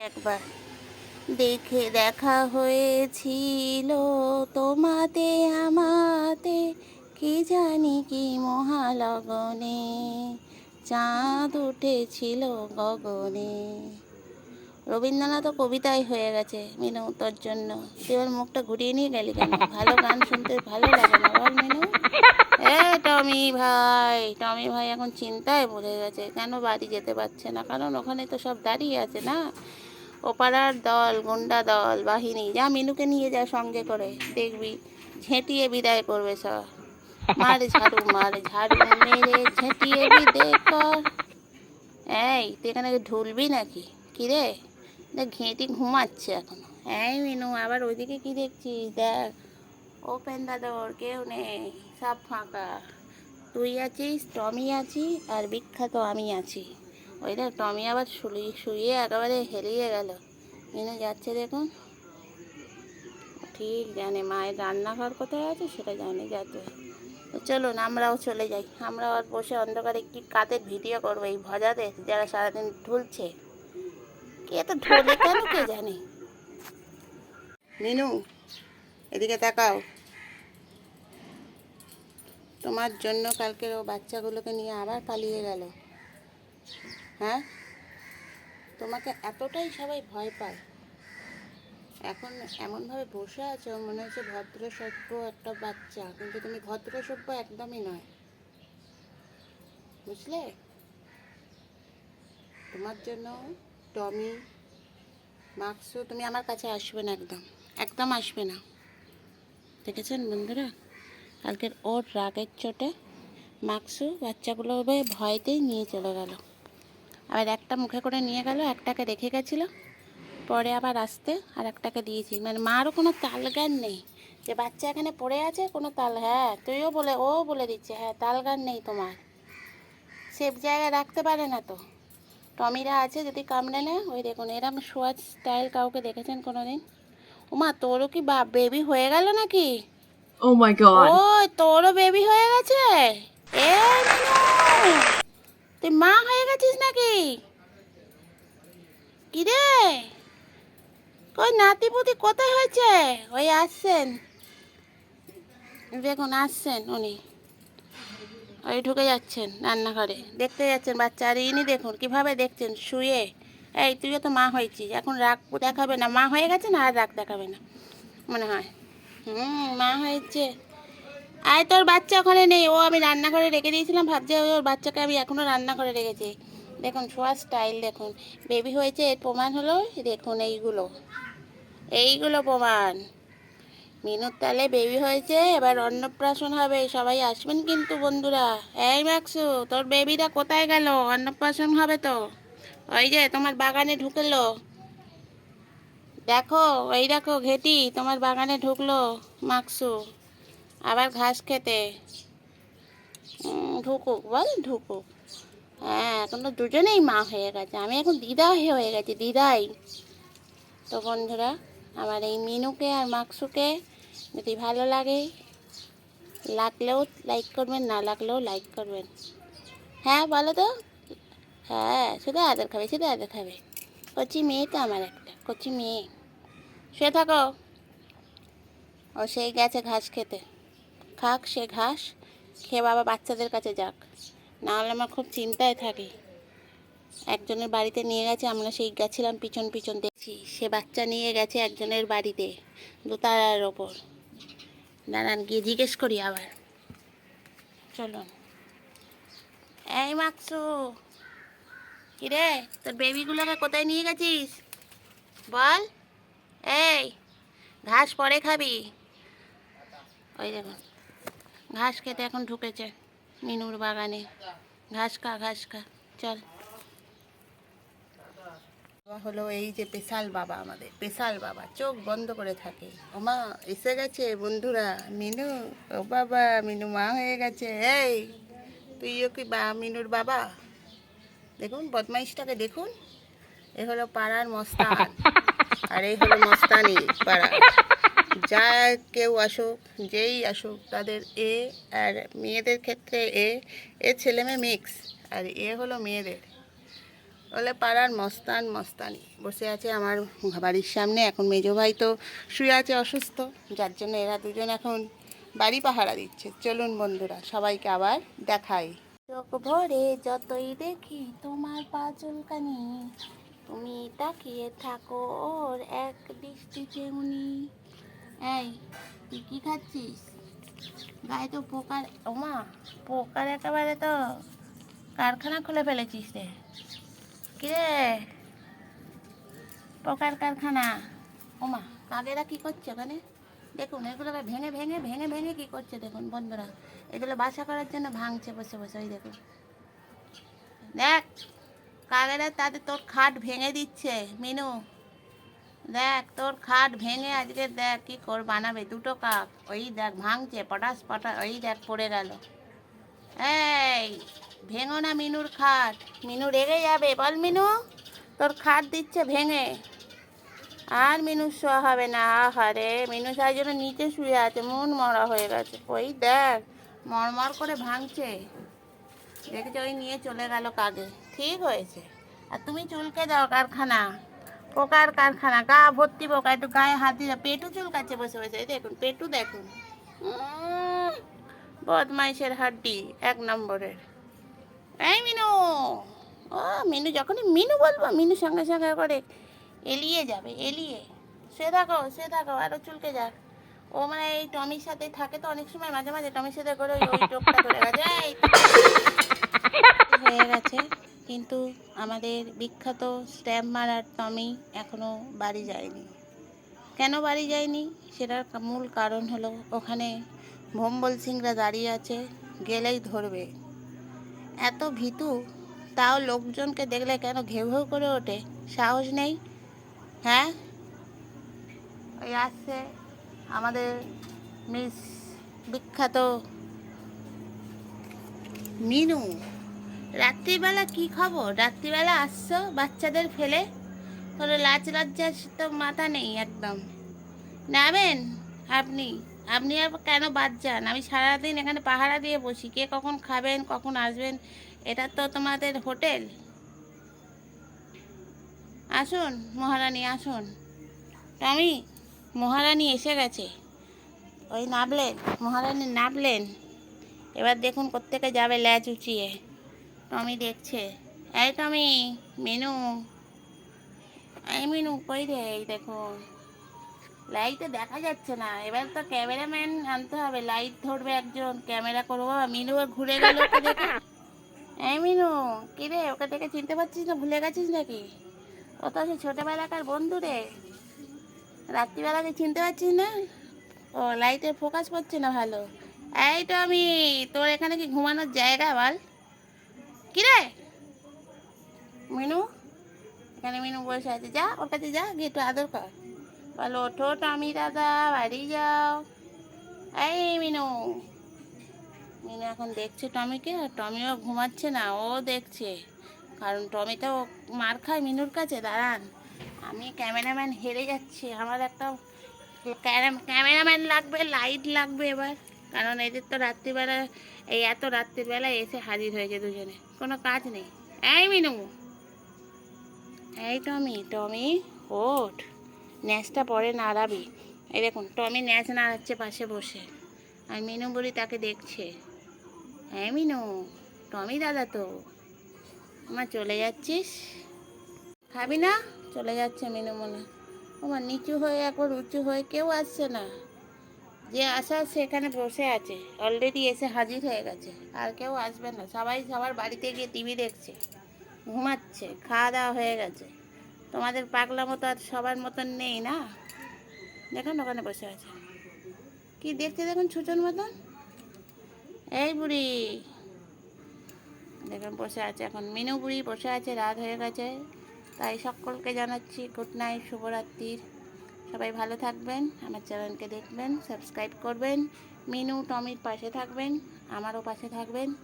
একবার। দেখে দেখা হয়েছিল তোমাতে, আমাতে, কি জানি কি মহালগনে। চাঁদ উঠেছিল গগনে। রবীন্দ্রনাথ কবিতাই হয়ে গেছে মিনু তোর জন্য। তুই ওর মুখটা ঘুরিয়ে নিয়ে গেলি কেন? ভালো গান শুনতে ভালো লাগে না বল মিনু। এ টমি ভাই টমি ভাই এখন চিন্তায় পড়ে গেছে। কেন বাড়ি যেতে পারছে না? কারণ ওখানে তো সব দাঁড়িয়ে আছে না। ওপাড়ার দল, গুন্ডা দল, বাহিনী, যা মিনুকে নিয়ে যা সঙ্গে করে, দেখবি ঝেঁটিয়ে বিদায় করবে সব। মার ঝাড়ু মার ঝাড়ু, মেরে ঝেঁটিয়ে বিদায় কর। এই, তুই এখানে ঢুলবি নাকি? কি রে? দেখ, ঘেঁটি ঘুমাচ্ছে এখন। এই মিনু, আবার ওইদিকে কি দেখছিস? দেখ, ওপেন দা ডোর কেউ নেই, সব ফাঁকা। তুই আছিস, টমি আছি আর বিখ্যাত আমি আছি। ওই দেখ, টমি আবার শুলি, শুয়ে একেবারে হেরিয়ে গেল। মিনু যাচ্ছে দেখুন। ঠিক জানে মায়ের রান্নাঘর কোথায় আছে সেটা জানে যাচ্ছে। চলুন আমরাও চলে যাই। আমরা আর বসে অন্ধকারে কি কাদের ভিডিও করব এই ভজাদের যারা সারাদিন ঢুলছে। কে তো ঢোলে কেন কে জানে? মিনু, এদিকে তাকাও। তোমার জন্য কালকের ও বাচ্চাগুলোকে নিয়ে আবার পালিয়ে গেল। হ্যাঁ? তোমাকে এতটাই সবাই ভয় পায়। এখন এমনভাবে বসে আছো, মনে হচ্ছে ভদ্র সভ্য একটা বাচ্চা, কিন্তু তুমি ভদ্র সভ্য একদমই নয়। বুঝলে? তোমার জন্য টমি মাক্সও তুমি আমার কাছে আসবে না একদম। একদম আসবে না। দেখেছেন বন্ধুরা? কালকের ওর রাগের চোটে মাক্সু বাচ্চাগুলো ভয়তেই নিয়ে চলে গেল। আবার একটা মুখে করে নিয়ে গেল একটাকে রেখে গেছিল। পরে আবার আসতে আর একটাকে দিয়েছি। মানে মারও কোনো তাল গান নেই। যে বাচ্চা এখানে পড়ে আছে কোনো তাল হ্যাঁ তুইও বলে ও বলে দিচ্ছে হ্যাঁ তাল গান নেই তোমার। সেফ জায়গায় রাখতে পারে না তো। টমিরা আছে যদি কামড়ে নেয় ওই দেখুন এরম শোয়ার স্টাইল কাউকে দেখেছেন কোনো দিন ওমা তোরও কি বা বেবি হয়ে গেল নাকি? Oh my god. ও তোরও বেবি হয়ে গেছে? এ তুই মা হয়ে গেছিস নাকি? কি রে কই নাতি পুতি কোথায় হয়েছে? ওই আসছেন। দেখুন, আসছেন উনি। ওই ঢুকে যাচ্ছেন রান্নাঘরে। দেখতে যাচ্ছেন বাচ্চা আর ইনি দেখুন, কীভাবে দেখছেন? শুয়ে। এই, তুইও তো মা হয়েছিস। এখন রাগ দেখাবে না। মা হয়ে গেছে না আর রাগ দেখাবে না? মনে হয়। হুম, মা হয়েছে। আয় তোর বাচ্চা ওখানে নেই। ও আমি রান্নাঘরে রেখে দিয়েছিলাম, ভাবছি ওর বাচ্চাকে আমি এখনও রান্না করে রেখেছি। দেখুন, শোয়ার স্টাইল দেখুন। বেবি হয়েছে, এর প্রমাণ হলো, দেখুন এইগুলো। এইগুলো প্রমাণ। মিনুর তালে বেবি হয়েছে, এবার অন্নপ্রাশন হবে, সবাই আসবেন কিন্তু বন্ধুরা। এই মাকসু, তোর বেবিটা কোথায় গেল? অন্নপ্রাশন হবে তো। ওই যে, তোমার বাগানে ঢুকলো। দেখো, ওই দেখো, ঘেটি, তোমার বাগানে ঢুকলো মাকসু। আবার ঘাস খেতে। ঢুকুক, বল ঢুকুক। হ্যাঁ এখন তো দুজনেই মা হয়ে গেছে। আমি এখন দিদা হয়ে গেছি, দিদাই। তো বন্ধুরা, আমার এই মিনুকে আর মাকসুকে যদি ভালো লাগে, লাগলেও লাইক করবেন, না লাগলেও লাইক করবেন। হ্যাঁ বলো তো? হ্যাঁ শুধু আদর খাবে শুধু আদর খাবে। কচি মেয়ে তো আমার একটা, কচি মেয়ে। শুয়ে থাকো। ও সেই গেছে ঘাস খেতে। খাক সে ঘাস, খেয়ে বাবা বাচ্চাদের কাছে যাক। না হলে আমার খুব চিন্তায় থাকে। একজনের বাড়িতে নিয়ে গেছে, আমরা সেই গেছিলাম পিছন পিছন দেখছি। সে বাচ্চা নিয়ে গেছে একজনের বাড়িতে দোতারার ওপর। দাঁড়ান, গিয়ে জিজ্ঞেস করি আবার। চলুন। এই মাকসু, কিরে, তোর বেবিগুলোকে কোথায় নিয়ে গেছিস? বল। এই, ঘাস পরে খাবি। ওই দেখুন ঘাস খেতে এখন ঢুকেছে মিনুর বাগানে। ঘাস খা ঘাস খা, চল। বাবা হলো এই যে পেশাল বাবা আমাদের, পেশাল বাবা, চোখ বন্ধ করে থাকে। ওমা এসে গেছে বন্ধুরা, মিনু, ও বাবা, মিনু মা হয়ে গেছে, এই, তুইও কি বা, মিনুর বাবা? দেখুন, বদমাইশটাকে দেখুন। এ হলো পাড়ার মস্তান, আর এই হলো মস্তানি পাড়া যা কেউ আসুক, যেই আসুক, তাদের এ আর মেয়েদের ক্ষেত্রে এ এ ছেলে মেয়ে মিক্স আর এ হলো মেয়েদের। ওলে পাড়ার মস্তান মস্তানি, বসে আছে আমার বাড়ির সামনে, এখন মেজো ভাই তো শুয়ে আছে অসুস্থ, যার জন্য এরা দুজন এখন বাড়ি পাহারা দিচ্ছে। চলুন বন্ধুরা, সবাইকে আবার দেখাই। চোখ ভরে যতই দেখি তোমার পা চুলকানি তুমি তাকিয়ে থাকো ওর এক দৃষ্টি চেমনি এই, তুই কি খাচ্ছিস? গায়ে তো পোকার, ওমা, পোকার একেবারে তো কারখানা খুলে ফেলেছিস রে। কিরে পোকার কারখানা। ওমা, কাকেরা কি করছে ওখানে? দেখুন এগুলোকে ভেঙে ভেঙে ভেঙে ভেঙে কি করছে দেখুন বন্ধুরা। এগুলো বাসা করার জন্য ভাঙছে বসে বসে ওই দেখুন। দেখ, কাকেরা তাদের তোর খাট ভেঙে দিচ্ছে, মিনু। দেখ, তোর খাট ভেঙে আজকে দেখ কি কর বানাবে দুটো কাক ওই দেখ, ভাঙছে, পটাশ পটাশ ওই দেখ, পড়ে গেল। এই, ভেঙো না মিনুর খাট। মিনু রেগে যাবে, বল মিনু। তোর খাট দিচ্ছে ভেঙে। আর মিনু শোয়া হবে না, আহারে। মিনু সাই জন্য নিচে শুয়ে আছে, মন মরা হয়ে গেছে। ওই দেখ, মরমর করে ভাঙছে। দেখেছে, ওই নিয়ে চলে গেল কাকে ঠিক হয়েছে। আর তুমি চুলকে দাও কারখানা। পোকার কারখানা, গা ভর্তি পোকা একটু গায়ে হাত দিয়ে। পেটু চুলকাচ্ছে বসে বসে। দেখুন, পেটু দেখুন। বদমাইশের হাড্ডি, এক নম্বরের। এই মিনু, ও মিনু, যখনই মিনু বলব, মিনু সঙ্গে সঙ্গে করে এলিয়ে যাবে, এলিয়ে। সে থাকো সে থাকো আরও চুলকে যাক। ও মানে এই টমির সাথে থাকে তো অনেক সময়, মাঝে মাঝে টমির সাথে করে ওই টোপটা ধরে গেছে হয়ে গেছে। কিন্তু আমাদের বিখ্যাত স্ট্যাম্প মারার টমি এখনও বাড়ি যায়নি। কেন বাড়ি যায়নি? সেটার মূল কারণ হলো ওখানে ভম্বল সিংরা দাঁড়িয়ে আছে, গেলেই ধরবে। এত ভীতু, তাও লোকজনকে দেখলে কেন ঘেউ ঘেউ করে ওঠে? সাহস নেই? হ্যাঁ? ওই আসছে আমাদের মিস বিখ্যাত মিনু। রাত্রিবেলা কি খবর? রাত্রিবেলা আসছো বাচ্চাদের ফেলে? কোনো লাজ লজ্জার তো মাথা নেই একদম। নেবেন আপনি আপনি আর কেন বাদ যান? আমি সারাদিন এখানে পাহারা দিয়ে বসি। কে কখন খাবেন, কখন আসবেন, এটা তো তোমাদের হোটেল। আসুন, মহারানী, আসুন। টমি, মহারানী এসে গেছে। ওই নামলেন মহারানী নামলেন এবার দেখুন কোত্থেকে যাবে ল্যাচ উঁচিয়ে। টমি দেখছে। এই টমি, মেনু। এই মিনু, কই রে? এই দেখুন লাইটে দেখা যাচ্ছে না। এবার তো ক্যামেরাম্যান আনতে হবে। লাইট ধরবে একজন ক্যামেরা করব মিনু ঘুরে গেল দেখে। এই মিনু, কি রে? ওকে দেখে চিনতে পারছিস না? ভুলে গেছিস নাকি? ও তো সে ছোটোবেলাকার বন্ধু রে। রাত্রিবেলাকে চিনতে পারছিস না? ও লাইটের ফোকাস করছে না ভালো। এই তো আমি তোর এখানে কি ঘুমানোর জায়গা বল? কি রে মিনু? এখানে মিনু বসে আছে, যা, ওর কাছে যা, গিয়ে একটু আদর কর। বলো, ওঠো টমি দাদা, বাড়ি যাও। এই মিনু। মিনু এখন দেখছে টমিকে, আর টমিও ঘুমাচ্ছে না, ও দেখছে। কারণ টমি তো মার খায় মিনুর কাছে, দাঁড়ান। আমি ক্যামেরাম্যান হেরে যাচ্ছি, আমার একটা ক্যামেরাম্যান লাগবে, লাইট লাগবে এবার। কারণ এদের তো রাত্রিবেলা, এই এত রাত্রিবেলা এসে হাজির হয়েছে দুজনে। কোনো কাজ নেই। এই মিনু। এই টমি টমি, ওঠ। ন্যাচটা পরে নাড়াবি। এই দেখুন, টমি ন্যাচ নাড়াচ্ছে পাশে বসে। আর মিনু বলি তাকে দেখছে। হ্যাঁ মিনু, টমি দাদা তো। আমার চলে যাচ্ছিস? খাবি না? চলে যাচ্ছে মিনু মনে। আমার নিচু হয়ে, একবার উঁচু হয়ে কেউ আসছে না। যে আসা সেখানে বসে আছে। অলরেডি এসে হাজির হয়ে গেছে। আর কেউ আসবে না। সবাই সবার বাড়িতে গিয়ে টিভি দেখছে। ঘুমাচ্ছে। খাওয়া দাওয়া হয়ে গেছে। তোমাদের পাগলা মতো আর সবার মতন নেই না? দেখুন ওখানে বসে আছে। কি দেখছে দেখুন ছুচন মতন? এই বুড়ি। দেখুন বসে আছে এখন। মিনু বুড়ি বসে আছে, রাত হয়ে গেছে। তাই সকলকে জানাচ্ছি গুড নাইট শুভরাত্রির। সবাই ভালো থাকবেন, আমার চ্যানেলকে দেখবেন, সাবস্ক্রাইব করবেন, মিনু, টমির পাশে থাকবেন, আমারও পাশে থাকবেন।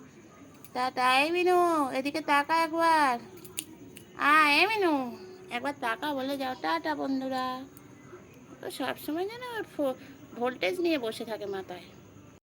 তা এই মিনু, এদিকে তাকা একবার। আ, এ মিনু, একবার তাকা বলে যাও। টাটা, বন্ধুরা। তো সবসময় যেন ভোল্টেজ নিয়ে বসে থাকে মাথায়।